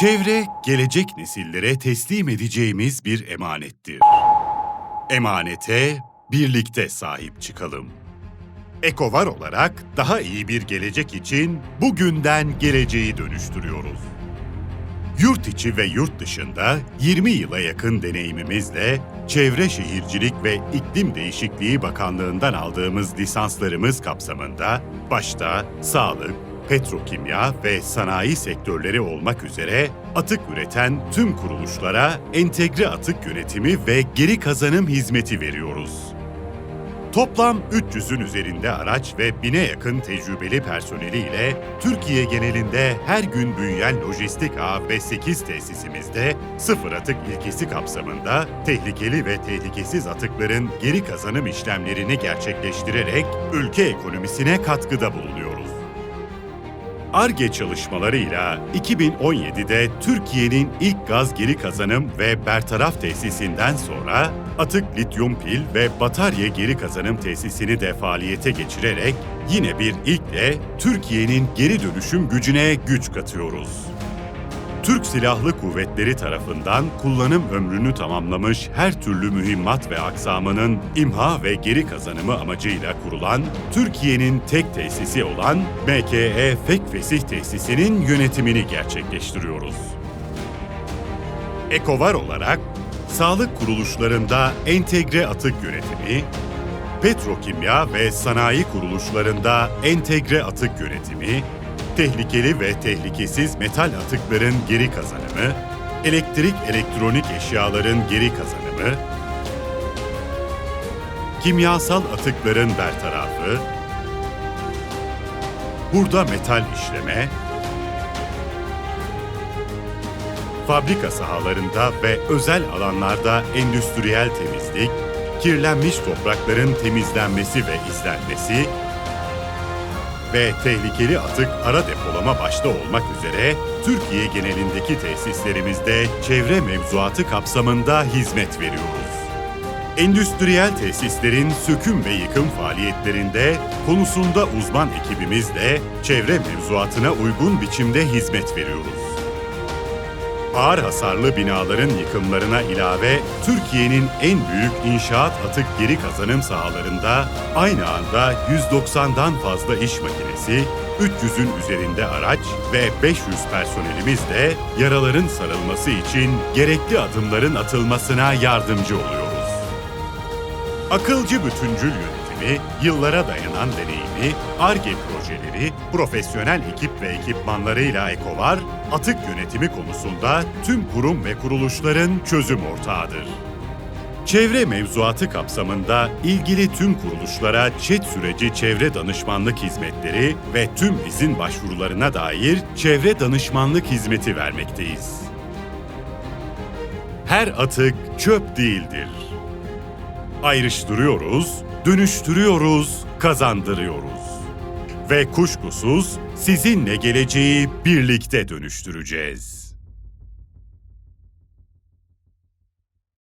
Çevre, gelecek nesillere teslim edeceğimiz bir emanettir. Emanete birlikte sahip çıkalım. Ekovar olarak daha iyi bir gelecek için bugünden geleceği dönüştürüyoruz. Yurt içi ve yurt dışında 20 yıla yakın deneyimimizle Çevre Şehircilik ve İklim Değişikliği Bakanlığı'ndan aldığımız lisanslarımız kapsamında başta sağlık, petrokimya ve sanayi sektörleri olmak üzere atık üreten tüm kuruluşlara entegre atık yönetimi ve geri kazanım hizmeti veriyoruz. Toplam 300'ün üzerinde araç ve bine yakın tecrübeli personeliyle Türkiye genelinde her gün büyüyen lojistik ağ ve 8 tesisimizde sıfır atık ilkesi kapsamında tehlikeli ve tehlikesiz atıkların geri kazanım işlemlerini gerçekleştirerek ülke ekonomisine katkıda bulunuyoruz. ARGE çalışmalarıyla 2017'de Türkiye'nin ilk gaz geri kazanım ve bertaraf tesisinden sonra atık lityum pil ve batarya geri kazanım tesisini de faaliyete geçirerek yine bir ilkle Türkiye'nin geri dönüşüm gücüne güç katıyoruz. Türk Silahlı Kuvvetleri tarafından kullanım ömrünü tamamlamış her türlü mühimmat ve aksamının imha ve geri kazanımı amacıyla kurulan Türkiye'nin tek tesisi olan MKE Fek Tesisi'nin yönetimini gerçekleştiriyoruz. Ekovar olarak sağlık kuruluşlarında entegre atık yönetimi, petrokimya ve sanayi kuruluşlarında entegre atık yönetimi, tehlikeli ve tehlikesiz metal atıkların geri kazanımı, elektrik elektronik eşyaların geri kazanımı, kimyasal atıkların bertarafı, hurda metal işleme, fabrika sahalarında ve özel alanlarda endüstriyel temizlik, kirlenmiş toprakların temizlenmesi ve izlenmesi, ve tehlikeli atık ara depolama başta olmak üzere Türkiye genelindeki tesislerimizde çevre mevzuatı kapsamında hizmet veriyoruz. Endüstriyel tesislerin söküm ve yıkım faaliyetlerinde konusunda uzman ekibimizle çevre mevzuatına uygun biçimde hizmet veriyoruz ağır hasarlı binaların yıkımlarına ilave Türkiye'nin en büyük inşaat atık geri kazanım sahalarında aynı anda 190'dan fazla iş makinesi, 300'ün üzerinde araç ve 500 personelimizle yaraların sarılması için gerekli adımların atılmasına yardımcı oluyoruz. Akılcı bütüncül yönetimi, yıllara dayanan deneyimi, ARGE projeleri, profesyonel ekip ve ekipmanlarıyla Ekovar, atık yönetimi konusunda tüm kurum ve kuruluşların çözüm ortağıdır. Çevre mevzuatı kapsamında ilgili tüm kuruluşlara ÇED süreci çevre danışmanlık hizmetleri ve tüm izin başvurularına dair çevre danışmanlık hizmeti vermekteyiz. Her atık çöp değildir ayrıştırıyoruz, dönüştürüyoruz, kazandırıyoruz. Ve kuşkusuz sizinle geleceği birlikte dönüştüreceğiz.